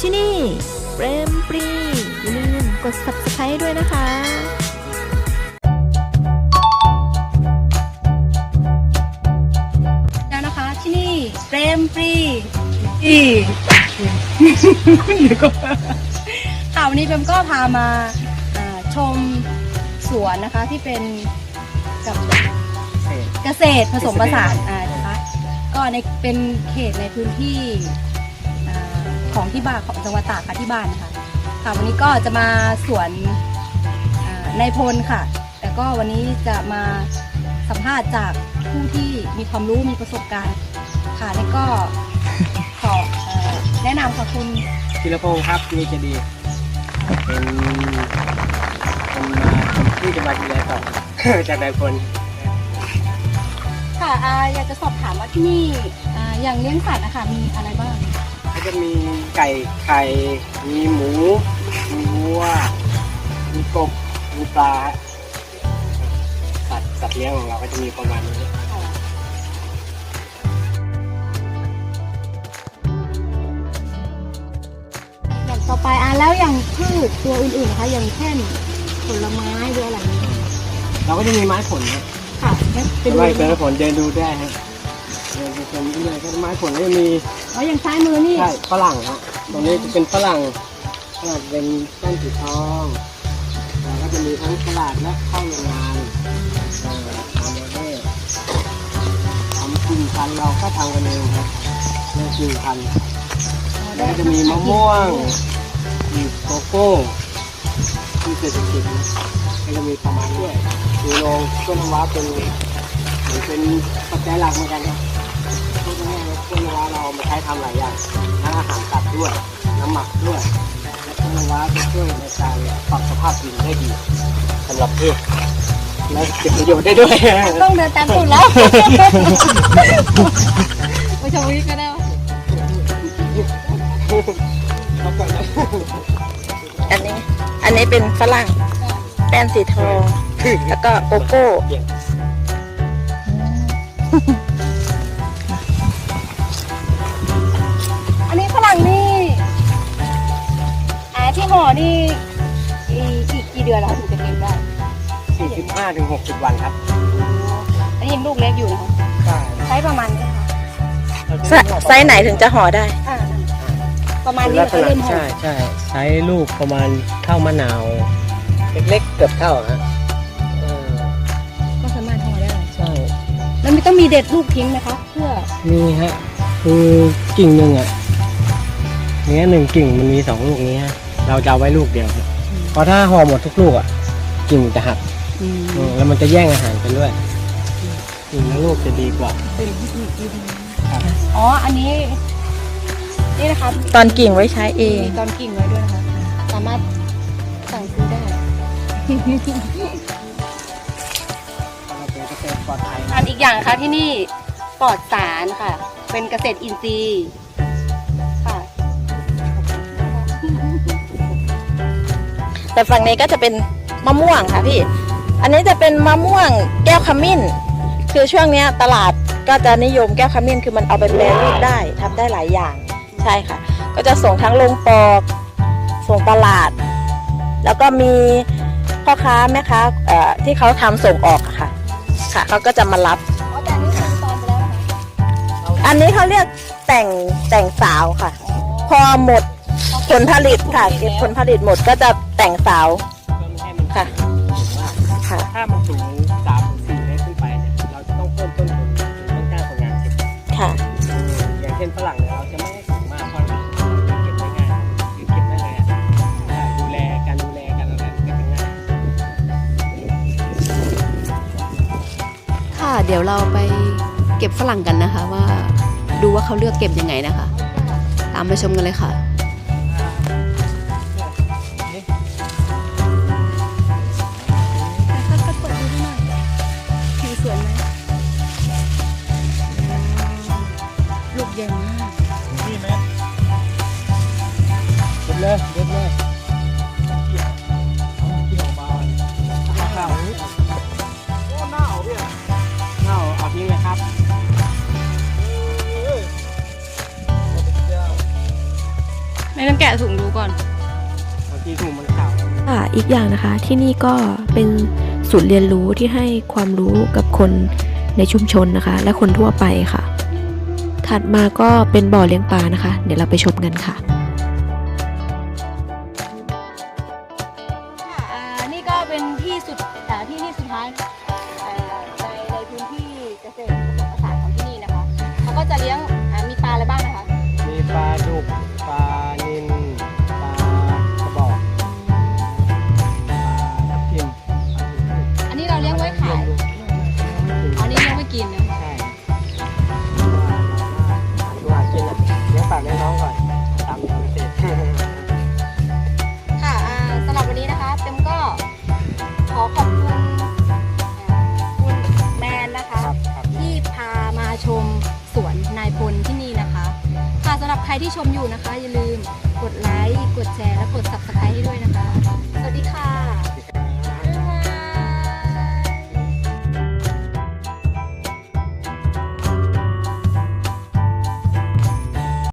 ที่นี่เปรมปรีอย่าลืมกด subscribe ด้วยนะคะแล้วนะคะที่นี่เปรมปรีอีเดี๋ยวก็ค่ะวันนี้เปรมก็พามาอ่าชมสวนนะคะที่เป็นกับเกษตรผสมผสานอ่านะคะก็ในเป็นเขตในพื้นที่อ่า ของที่บ้านของจังหวัดตากค่ะที่บ้านนะคะค่ะวันนี้ก็จะมาสวนอ่าในพลค่ะ แต่ก็วันนี้จะมาสัมภาษณ์จากผู้ที่มีความรู้มีประสบการณ์ค่ะแล้วก็ขอเอ่อแนะนำค่ะคุณธีรพงศ์ครับมีจะดีเป็นเป็นมาที่จะมาดูแลต่อจากนายพลค่ะอ่าอยากจะสอบถามว่าที่นี่อ่าอย่างเลี้ยงสัตว์นะคะมีอะไรบ้าง ก็จะมีไก่ไข่ มีหมู มีวัว มีกบ มีปลา สัตว์สัตว์เลี้ยงของเราก็จะมีประมาณนี้ อย่างต่อไปอ่าแล้วอย่างพืชตัวอื่นๆนะคะอย่างเช่นผลไม้หรืออะไรอย่างเงี้ยเราก็จะมีไม้ผลนะค่ะงั้นไปดู ไม้เกิดผลเดินดูได้ฮะเดินดูกันด้วยก็ไม้ผลก็จะมีอ๋ออย่างซ้ายมือนี่ใช่ฝรั่งฮะตรงนี้จะเป็นฝรั่งฝรั่งเป็นต้นสีทองแล้วก็จะมีทั้งตลาดและเข้าโรงงานอ่าทำโมเดลทำกิ่งพันธุ์เราก็ทำกันเองครับเรื่องกิ่งพันธุ์แล้วก็จะมีมะม่วงมีโกโก้มีเศรษฐกิจนะก็จะมีประมาณด้วยมีโรงต้นน้ำว้าเป็นเหมือนเป็นปัจจัยหลักเหมือนกันครับ เราเอามาใช้ทำหลายอย่างทั้งอาหารสัตว์ด้วย น้ำหมักด้วยและต้นน้ำว้าจะช่วยในการปรับสภาพดินได้ดีสำหรับพืชและเก็บประโยชน์ได้ด้วยต้องเดินตามตูดแล้วไปชมวิก็ได้วะเอาก่อนนะอันนี้ อันนี้เป็นฝรั่ง แป้นสีทอง แล้วก็โกโก้ ที่ห่อนี่อีกกี่เดือนแล้วถึงจะเก็บได้ 45ถึง60 วันครับอันนี้ยังลูกเล็กอยู่นะคะใช่ใช้ประมาณนี้ค่ะไซไซส์ไหนถึงจะห่อได้ อ่าประมาณนี้ลักษก็ณะเริ่มห่อใช่ใช่ใช้ลูกประมาณเท่ามะนาว เล็กๆเกือบเท่าฮะเออก็สามารถห่อได้ ใช่แล้วมีต้องมีเด็ดลูกทิ้งไหมคะเพื่อมีฮะคือกิ่งหนึ่งอะเนี้ยหนึ่งกิ่งมันมีสองลูกนี้ฮะ เราจะเอาไว้ลูกเดียวครับเพราะถ้าห่อหมดทุกลูกอะกิ่งมันจะหักอืมอืมแล้วมันจะแย่งอาหารกันด้วยกิ่งแล้วลูกจะดีกว่าเป็นเทคนิคดีๆอ๋อ อันนี้ นี่นะคะตอนกิ่งไว้ใช้เองมีตอนกิ่งไว้ด้วยนะคะ สามารถสั่งซื้อได้เราเป็นเกษตรปลอดภัยอันอีกอย่างค่ะที่นี่ปลอดสารค่ะ เป็นเกษตรอินทรีย์ แต่ฝั่งนี้ก็จะเป็นมะม่วงค่ะพี่ อันนี้จะเป็นมะม่วงแก้วขมิ้น คือช่วงเนี้ยตลาดก็จะนิยมแก้วขมิ้น คือมันเอาไปแปรรูปได้ทำได้หลายอย่างใช่ค่ะ ก็จะส่งทั้งลงปอกส่งตลาด แล้วก็มีพ่อค้าแม่ค้าเอ่อที่เขาทำส่งออกอะค่ะ ค่ะเขาก็จะมารับอ๋อแต่อันนี้คือตอนไปแล้วนะคะอันนี้เขาเรียกแต่งแต่งสาวค่ะ พอหมด ผลผลิตค่ะ เก็บผลผลิตหมดก็จะแต่งสาวเพื่อไม่ให้มันค่ะสูงมากค่ะ ถ้ามันสูงสามถึงสี่เมตรขึ้นไปเนี่ยเราจะต้องเพิ่มต้นทุนต้องจ้างคนงานเก็บค่ะ อย่างเช่นฝรั่งเนี่ยเราจะไม่ให้สูงมากเพราะเก็บได้ง่ายคือเก็บได้เลยอะใช่ดูแลการดูแลกันอะไรมันก็จะง่ายค่ะเดี๋ยวเราไปเก็บฝรั่งกันนะคะว่า ดูว่าเขาเลือกเก็บยังไงนะคะ ตามไปชมกันเลยค่ะ เด็ดเลยเด็ดเลยเกี่ยวเกี่ยวมาข้าวโอ้เน่าพี่เน่าเอาทิ้งเลยครับแไม่ต้องแกะถุงดูก่อนบางทีถุงมันขาวค่ะอีกอย่างนะคะที่นี่ก็เป็นศูนย์เรียนรู้ที่ให้ความรู้กับคนในชุมชนนะคะ และคนทั่วไปค่ะ ถัดมาก็เป็นบ่อเลี้ยงปลานะคะ เดี๋ยวเราไปชมกันค่ะค่ะ ที่ที่สุดท้ายอ่าในในพื้นที่เกษตรผสมผสานของที่นี่นะคะเขาก็จะเลี้ยงอ่ามีปลาอะไรบ้างนะคะมีปลาดุกปลานิลปลากระบอกปลาทับทิมอันนี้เราเลี้ยงไว้ขายอันนี้เลี้ยงไว้กินนะใช่ ใครที่ชมอยู่นะคะ อย่าลืมกดไลค์ กดแชร์ และกด subscribe ให้ด้วย